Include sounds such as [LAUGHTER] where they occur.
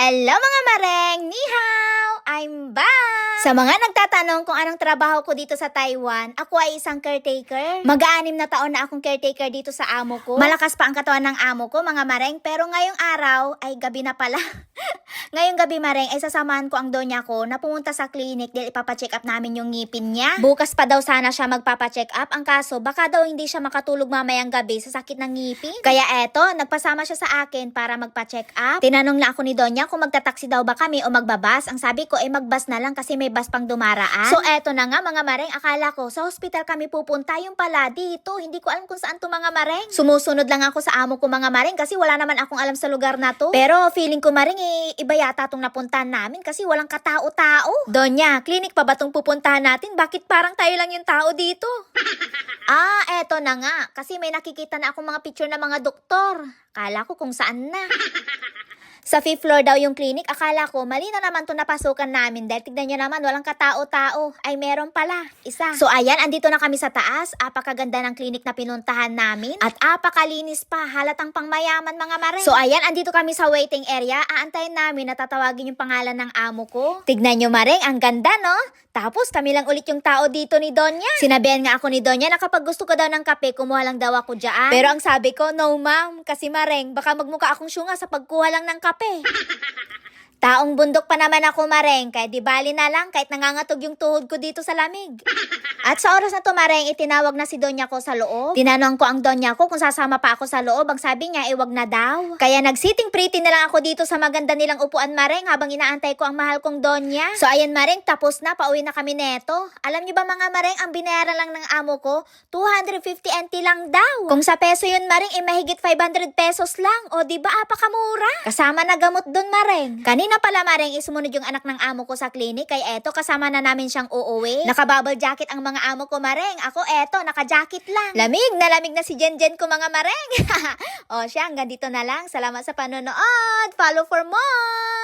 Hello mga mareng! Ni hao! I'm back! Sa mga nagtatanong kung anong trabaho ko dito sa Taiwan, ako ay isang caretaker. Mag-aanim na taon na akong caretaker dito sa amo ko. Malakas pa ang katawan ng amo ko, mga mareng, pero ngayong araw ay gabi na pala. [LAUGHS] ngayong gabi mareng ay sasamahan ko ang donya ko na pumunta sa clinic dahil ipapacheck up namin yung ngipin niya. Bukas pa daw sana siya magpapacheck up. Ang kaso, baka daw hindi siya makatulog mamayang gabi sa sakit ng ngipin. Kaya eto, nagpasama siya sa akin para magpa-check up. Tinanong lang ako ni Donya kung magtataksi daw ba kami o magbabas. Ang sabi ko, eh magbas na lang kasi may bus pang dumaraan. So eto na nga mga mareng, akala ko sa hospital kami pupunta yung pala dito. Hindi ko alam kung saan to mga mareng. Sumusunod lang ako sa amo ko mga mareng kasi wala naman akong alam sa lugar na to. Pero feeling ko mareng eh, iba yata tong napuntahan namin kasi walang katao-tao. Donya, clinic pa ba tong pupuntahan natin? Bakit parang tayo lang yung tao dito? [LAUGHS] Ah, eto na nga. Kasi may nakikita na akong mga picture ng mga doktor. Kala ko kung saan na. [LAUGHS] Sa fifth floor daw yung clinic, akala ko mali na naman to napasukan namin dahil tignan nyo naman walang katao-tao. Ay meron pala, isa. So ayan, andito na kami sa taas. Apakaganda ng clinic na pinuntahan namin. At apakalinis pa, halatang pangmayaman mga mare. So ayan, andito kami sa waiting area. Aantayin namin na tatawagin yung pangalan ng amo ko. Tignan nyo mareng, ang ganda no? Tapos kami lang ulit yung tao dito ni Donya. Sinabihan nga ako ni Donya na kapag gusto ko daw ng kape, kumuha lang daw ako dyan. Pero ang sabi ko, no ma'am, kasi mareng, baka magmukha akong syunga sa pagkuha lang ng kape. 宝贝。Taong bundok pa naman ako mareng, kaya di bali na lang kahit nangangatog yung tuhod ko dito sa lamig. At sa oras na to mareng, itinawag na si Donya ko sa loob. Tinanong ko ang Donya ko kung sasama pa ako sa loob. Ang sabi niya, eh wag na daw. Kaya nag-sitting pretty na lang ako dito sa maganda nilang upuan mareng habang inaantay ko ang mahal kong Donya. So ayan mareng, tapos na, pauwi na kami neto. Alam niyo ba mga mareng, ang binayaran lang ng amo ko, 250 NT lang daw. Kung sa peso yun mareng, eh mahigit 500 pesos lang. O di ba apakamura? Kasama na gamot dun mareng. Kanina pala mareng, isumunod yung anak ng amo ko sa clinic. Kaya eto, kasama na namin siyang uuwi. Naka-bubble jacket ang mga amo ko mareng. Ako eto, naka-jacket lang. Lamig na lamig na si Jen Jen ko mga mareng. [LAUGHS] o siya, hanggang dito na lang. Salamat sa panonood. Follow for more.